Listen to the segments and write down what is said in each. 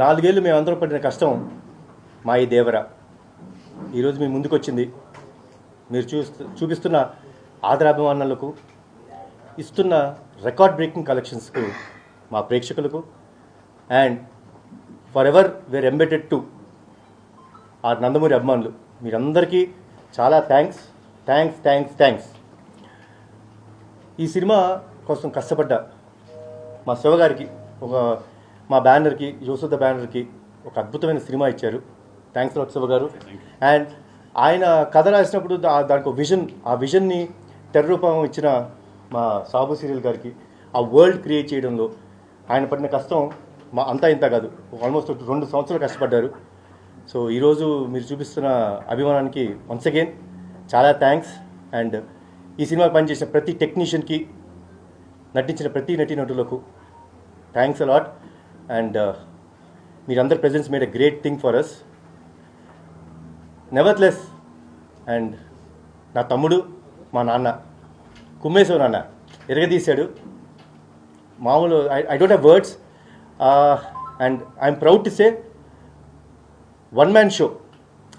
నాలుగేళ్ళు మేమందరం పడిన కష్టం మా ఈ దేవర. ఈరోజు మీ ముందుకు వచ్చింది మీరు చూస్తూ చూపిస్తున్న ఆదరాభిమానులకు ఇస్తున్న రికార్డ్ బ్రేకింగ్ కలెక్షన్స్కు మా ప్రేక్షకులకు and for ever we're indebted to ఆ నందమూరి అభిమానులు. మీరందరికీ చాలా థ్యాంక్స్ థ్యాంక్స్ థ్యాంక్స్ థ్యాంక్స్. ఈ సినిమా కోసం కష్టపడ్డ మా శివగారికి ఒక మా బ్యానర్కి యోసుద్ద బ్యానర్కి ఒక అద్భుతమైన సినిమా ఇచ్చారు. థ్యాంక్స్ శివ గారు. అండ్ ఆయన కథ రాసినప్పుడు దానికి ఒక విజన్ ఆ విజన్ని తెర రూపం ఇచ్చిన మా సాబు సీరియల్ గారికి ఆ వరల్డ్ క్రియేట్ చేయడంలో ఆయన పడిన కష్టం మా అంతా ఇంత కాదు. ఆల్మోస్ట్ రెండు సంవత్సరాలు కష్టపడ్డారు. సో ఈరోజు మీరు చూపిస్తున్న అభిమానానికి వన్స్ అగైన్ చాలా థ్యాంక్స్ అండ్ ఈ సినిమా పనిచేసిన ప్రతి టెక్నీషియన్కి నటించిన ప్రతి నటీనటులకు థ్యాంక్స్ అలాట్ అండ్ uh, మీరందరి presence made a great thing for us nevertheless and నా తమ్ముడు మా నాన్న కుమ్మేశ్వర నాన్న ఎరగదీశాడు. మామూలు I I don't have words and I'm proud to say one man show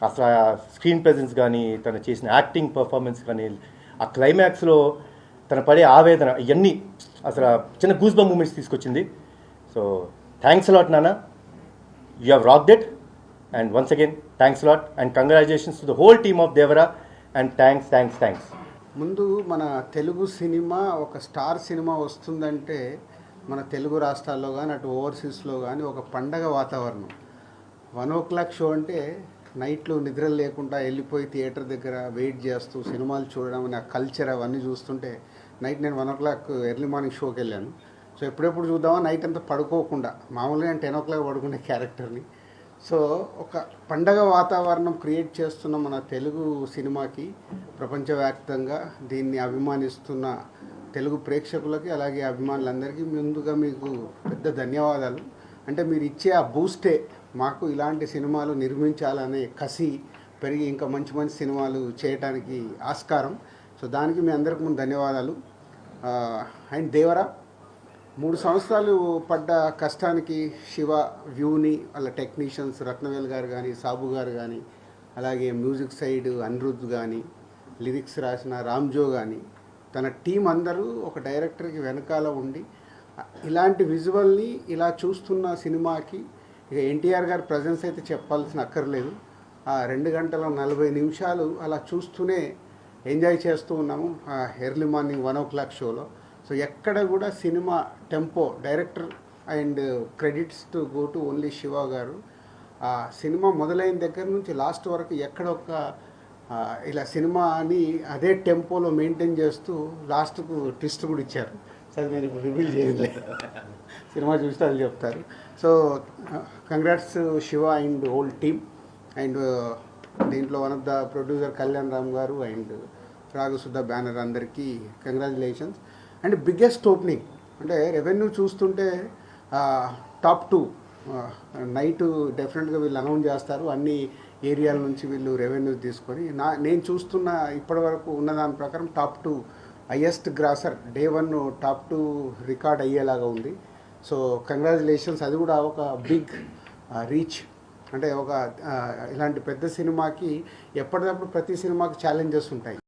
అసలు ఆ స్క్రీన్ ప్రెజెన్స్ కానీ తను చేసిన యాక్టింగ్ పర్ఫార్మెన్స్ కానీ ఆ క్లైమాక్స్లో తన పడే ఆవేదన ఇవన్నీ అసలు చిన్న గూస్ మూమెంట్స్ తీసుకొచ్చింది. సో థ్యాంక్స్ లాట్ నాన్న you have rocked it and once again thanks lot and congratulations to the whole team of Devara and thanks thanks thanks ముందు మన తెలుగు సినిమా ఒక స్టార్ సినిమా వస్తుందంటే మన తెలుగు రాష్ట్రాల్లో కానీ అటు ఓవర్సీస్లో కానీ ఒక పండగ వాతావరణం. వన్ ఓ క్లాక్ షో అంటే నైట్లో నిద్ర లేకుండా వెళ్ళిపోయి థియేటర్ దగ్గర వెయిట్ చేస్తూ సినిమాలు చూడడం అనే ఆ కల్చర్ అవన్నీ చూస్తుంటే నైట్ నేను one o'clock early morning షోకి వెళ్ళాను. సో ఎప్పుడెప్పుడు చూద్దామా నైట్ అంతా పడుకోకుండా. మామూలుగా నేను టెన్ ఓ క్లాక్ పడుకునే క్యారెక్టర్ని. సో ఒక పండగ వాతావరణం క్రియేట్ చేస్తున్న మన తెలుగు సినిమాకి ప్రపంచవ్యాప్తంగా దీన్ని అభిమానిస్తున్న తెలుగు ప్రేక్షకులకి అలాగే అభిమానులందరికీ ముందుగా మీకు పెద్ద ధన్యవాదాలు. అంటే మీరు ఇచ్చే ఆ బూస్టే మాకు ఇలాంటి సినిమాలు నిర్మించాలనే కసి పెరిగి ఇంకా మంచి మంచి సినిమాలు చేయటానికి ఆస్కారం. సో దానికి మీ అందరికి ముందు ధన్యవాదాలు. అండ్ దేవరా మూడు సంవత్సరాలు పడ్డ కష్టానికి శివ వ్యూని వాళ్ళ టెక్నీషియన్స్ రత్నవేల్ గారు కానీ సాబు గారు కానీ అలాగే మ్యూజిక్ సైడ్ అనిరుద్ కానీ లిరిక్స్ రాసిన రామ్జో కానీ తన టీం అందరూ ఒక డైరెక్టర్కి వెనకాల ఉండి ఇలాంటి విజువల్ని ఇలా చూస్తున్న సినిమాకి ఇక ఎన్టీఆర్ గారి ప్రజెన్స్ అయితే చెప్పాల్సిన అక్కర్లేదు. ఆ రెండు గంటల నలభై నిమిషాలు అలా చూస్తూనే ఎంజాయ్ చేస్తూ ఉన్నాము early morning one o'clock షోలో. సో ఎక్కడ కూడా cinema tempo director and credits to go to only Shiva garu. ఆ సినిమా మొదలైన దగ్గర నుంచి లాస్ట్ వరకు ఎక్కడ ఒక ఇలా సినిమాని అదే టెంపోలో మెయింటైన్ చేస్తూ లాస్ట్కు ట్విస్ట్ కూడా ఇచ్చారు. సరే నేను ఇప్పుడు రివీల్ చేయలే సినిమా చూస్తే అది చెప్తారు. So congrats Shiva and whole team and దీంట్లో one of the producer Kalyan Ram garu and Ragasuddha banner అందరికీ కంగ్రాచులేషన్స్. అండ్ బిగ్గెస్ట్ ఓపెనింగ్ అంటే రెవెన్యూ చూస్తుంటే టాప్ టూ నైట్ డెఫినెట్గా వీళ్ళు అనౌన్స్ చేస్తారు. అన్ని ఏరియాల నుంచి వీళ్ళు రెవెన్యూ తీసుకొని నా నేను చూస్తున్న ఇప్పటివరకు ఉన్న దాని ప్రకారం top two highest grosser day one top two record అయ్యేలాగా ఉంది. సో కంగ్రాచులేషన్స్ అది కూడా ఒక బిగ్ రీచ్. అంటే ఒక ఇలాంటి పెద్ద సినిమాకి ఎప్పటికప్పుడు ప్రతి సినిమాకి ఛాలెంజెస్ ఉంటాయి.